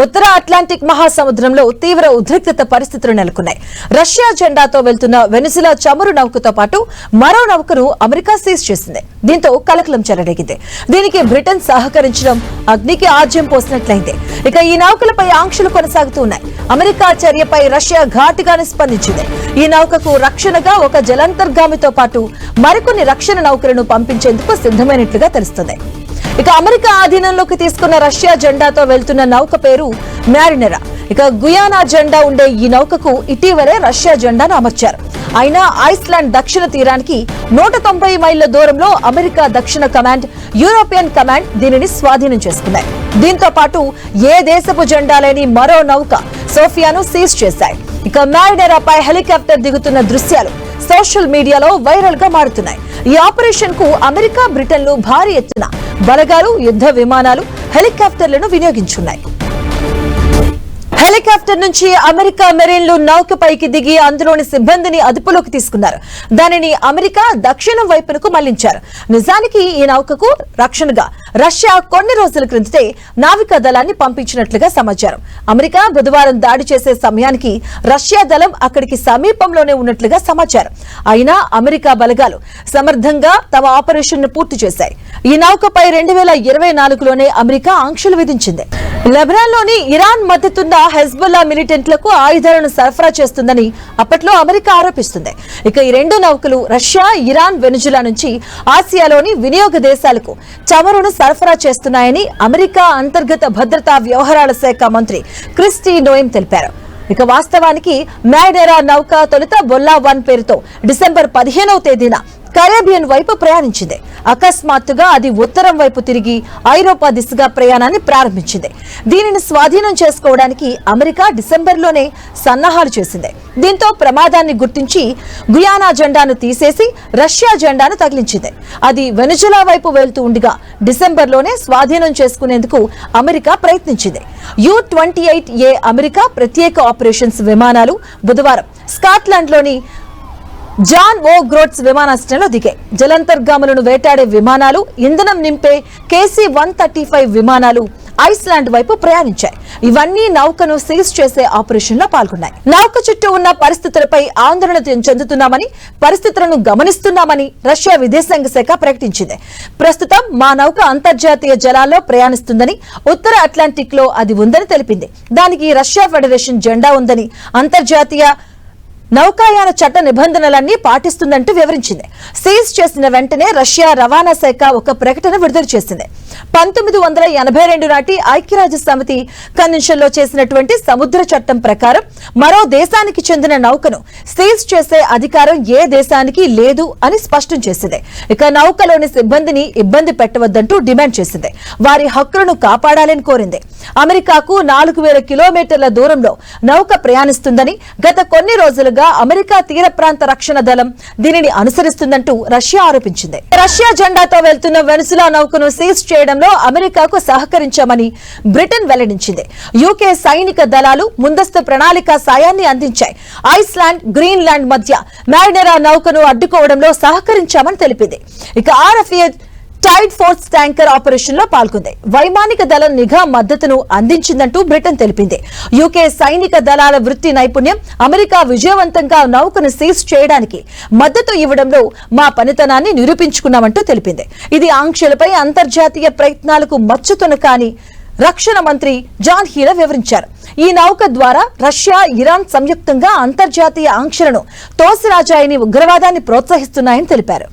ఉత్తర Atlantic మహాసముద్రంలో తీవ్ర ఉద్రిక్తత పరిస్థితులు నెలకొన్నాయి. రష్యా జెండాతో వెళ్తున్న వెనిజులా చమురు నౌకతో పాటు మరో నౌకను అమెరికా సీజ్ చేసింది. దీంతో కలకలం చెలరేగింది. దీనికి బ్రిటన్ సహకరించడం అగ్నికి ఆజ్యం పోసినట్లయింది. ఇక ఈ నౌకలపై ఆంక్షలు కొనసాగుతూ ఉన్నాయి. అమెరికా చర్యపై రష్యా ఘాటుగానే స్పందించింది ఈ నౌకకు రక్షణగా ఒక జలంతర్గామితో పాటు మరికొన్ని రక్షణ నౌకలను పంపించేందుకు సిద్ధమైనట్లుగా తెలుస్తుంది. ఇక అమెరికా ఆధీనంలోకి తీసుకున్న రష్యా జెండాతో వెళ్తున్న నౌక పేరు మ్యారినెరా. ఇక గుయానా జెండా ఉండే ఈ నౌకకు ఇటీవలే రష్యా జెండాను అమర్చారు అయినా ఐస్లాండ్ దక్షిణ తీరానికి నూట తొంభై మైళ్ళ దూరంలో అమెరికా దక్షిణ కమాండ్ యూరోపియన్ కమాండ్ దీనిని స్వాధీనం చేసుకున్నాయి. దీంతో పాటు ఏ దేశపు జెండా లేని మరో నౌక సోఫియాను సీజ్ చేశాయి. ఇక మ్యారినెరాపై హెలికాప్టర్ దిగుతున్న దృశ్యాలు సోషల్ మీడియాలో వైరల్గా మారుతున్నాయి. ఈ ఆపరేషన్కు అమెరికా బ్రిటన్లు భారీ ఎత్తున బలగాలు యుద్ధ విమానాలు హెలికాప్టర్లను వినియోగించున్నాయి. హెలికాప్టర్ నుంచి అమెరికా మెరైన్లు నౌకపైకి దిగి అందులోని సిబ్బందిని అదుపులోకి తీసుకున్నారు. దానిని అమెరికా దక్షిణం వైపునకు మళ్ళించారు. నిజానికి ఈ నౌకకు రక్షణగా రష్యా కొన్ని రోజుల క్రిందటే నావికా దళాన్ని పంపించినట్లుగా సమాచారం. అమెరికా బుధవారం దాడి చేసే సమయానికి రష్యా దళం అక్కడికి సమీపంలోనే ఉన్నట్లుగా సమాచారం. అయినా అమెరికా బలగాలు సమర్థంగా తమ ఆపరేషన్ను పూర్తి చేశాయి. ఈ నౌకపై రెండు వేల ఇరవై నాలుగులోనే అమెరికా ఆంక్షలు విధించింది. లెబనాన్లోని ఇరాన్ మద్దతున్న హెజ్బుల్లా మిలిటెంట్లకు ఆయుధాలను సరఫరా చేస్తుందని అప్పట్లో అమెరికా ఆరోపిస్తుంది. ఇక ఈ రెండు నౌకలు రష్యా ఇరాన్ వెనుజులా నుంచి ఆసియాలోని వినియోగ దేశాలకు చమురును సరఫరా చేస్తున్నాయని అమెరికా అంతర్గత భద్రతా వ్యవహారాల శాఖ మంత్రి క్రిస్టీ నోయం తెలిపారు. ఇక వాస్తవానికి మ్యాడెరా నౌక తొలుత బొల్లా వన్ పేరుతో డిసెంబర్ పదిహేనవ తేదీన కరేబియన్ వైపు ప్రయాణించింది. అకస్మాత్తుగా అది ఉత్తరం వైపు తిరిగి ఐరోపా దిశగా ప్రయాణాన్ని ప్రారంభించింది. దీనిని స్వాధీనం చేసుకోవడానికి అమెరికా డిసెంబర్లోనే సన్నాహాలు చేసింది. దీంతో ప్రమాదాన్ని గుర్తించి గుయానా జెండాను తీసేసి రష్యా జెండాను తగిలించింది. అది వెనుజులా వైపు వెళ్తూ ఉండగా డిసెంబర్లోనే స్వాధీనం చేసుకునేందుకు అమెరికా ప్రయత్నించింది. U twenty eight A America ప్రత్యేక ఆపరేషన్స్ విమానాలు బుధవారం స్కాట్లాండ్లోని జాన్ ఓ గ్రోట్స్ విమానాశ్రయంలో దిగాయి జలంతర్గాములను వేటాడే విమానాలు ఇంధనం నింపే కేసీ వన్ థర్టీ ఫైవ్ విమానాలు ఐస్లాండ్ వైపు ప్రయాణించాయి. ఇవన్నీ నౌకను సీజ్ చేసే ఆపరేషన్లో పాల్గొన్నాయి. నౌక చుట్టూ ఉన్న పరిస్థితులపై ఆందోళన చెందుతున్నామని పరిస్థితులను గమనిస్తున్నామని రష్యా విదేశాంగ శాఖ ప్రకటించింది. ప్రస్తుతం మా నౌక అంతర్జాతీయ జలాల్లో ప్రయాణిస్తుందని ఉత్తర అట్లాంటిక్లో అది ఉందని తెలిపింది. దానికి రష్యా ఫెడరేషన్ జెండా ఉందని అంతర్జాతీయ నౌకాయాన చట్ట నిబంధనలన్నీ పాటిస్తుందంటూ వివరించింది. సీజ్ చేసిన వెంటనే రష్యా రవాణా శాఖ ఒక ప్రకటన విడుదల చేసింది. పంతొమ్మిది వందల ఎనభై రెండు నాటి ఐక్యరాజ్య సమితి కన్వెన్షన్లో చేసినటువంటి సముద్ర చట్టం ప్రకారం మరో దేశానికి చెందిన నౌకను సీజ్ చేసే అధికారం ఏ దేశానికి లేదు అని స్పష్టం చేసింది. ఇక నౌకలోని సిబ్బందిని ఇబ్బంది పెట్టవద్దంటూ డిమాండ్ చేసింది. వారి హక్కులను కాపాడాలని కోరింది. అమెరికాకు నాలుగు వేల కిలోమీటర్ల దూరంలో నౌక ప్రయాణిస్తుందని గత కొన్ని రోజులుగా అమెరికా తీర ప్రాంత రక్షణ దళం దీనిని అనుసరిస్తుందంటూ రష్యా ఆరోపించింది. రష్యా జెండాతో వెళ్తున్న వెనుసులా నౌకను సీజ్ చేయడంలో అమెరికాకు సహకరించామని బ్రిటన్ వెల్లడించింది. యూకే సైనిక దళాలు ముందస్తు ప్రణాళిక సాయాన్ని అందించాయి. ఐస్లాండ్ గ్రీన్లాండ్ మధ్య మ్యారినెరా నౌకను అడ్డుకోవడంలో సహకరించామని తెలిపింది. ఇక ఆర్ఎఫ్ఏ టైడ్ ఫోర్స్ ట్యాంకర్ ఆపరేషన్లో పాల్గొంది. వైమానిక దళం నిఘా మద్దతును అందించిందంటూ బ్రిటన్ తెలిపింది. యూకే సైనిక దళాల వృత్తి నైపుణ్యం అమెరికా విజయవంతంగా నౌకను సీజ్ చేయడానికి మద్దతు ఇవ్వడంలో మా పనితనాన్ని నిరూపించుకున్నామంటూ తెలిపింది. ఇది ఆంక్షలపై అంతర్జాతీయ ప్రయత్నాలకు మచ్చుతున్న కానీ రక్షణ మంత్రి జాన్ హీల వివరించారు. ఈ నౌక ద్వారా రష్యా ఇరాన్ సంయుక్తంగా అంతర్జాతీయ ఆంక్షలను తోసిరాజాయని ఉగ్రవాదాన్ని ప్రోత్సహిస్తున్నాయని తెలిపారు.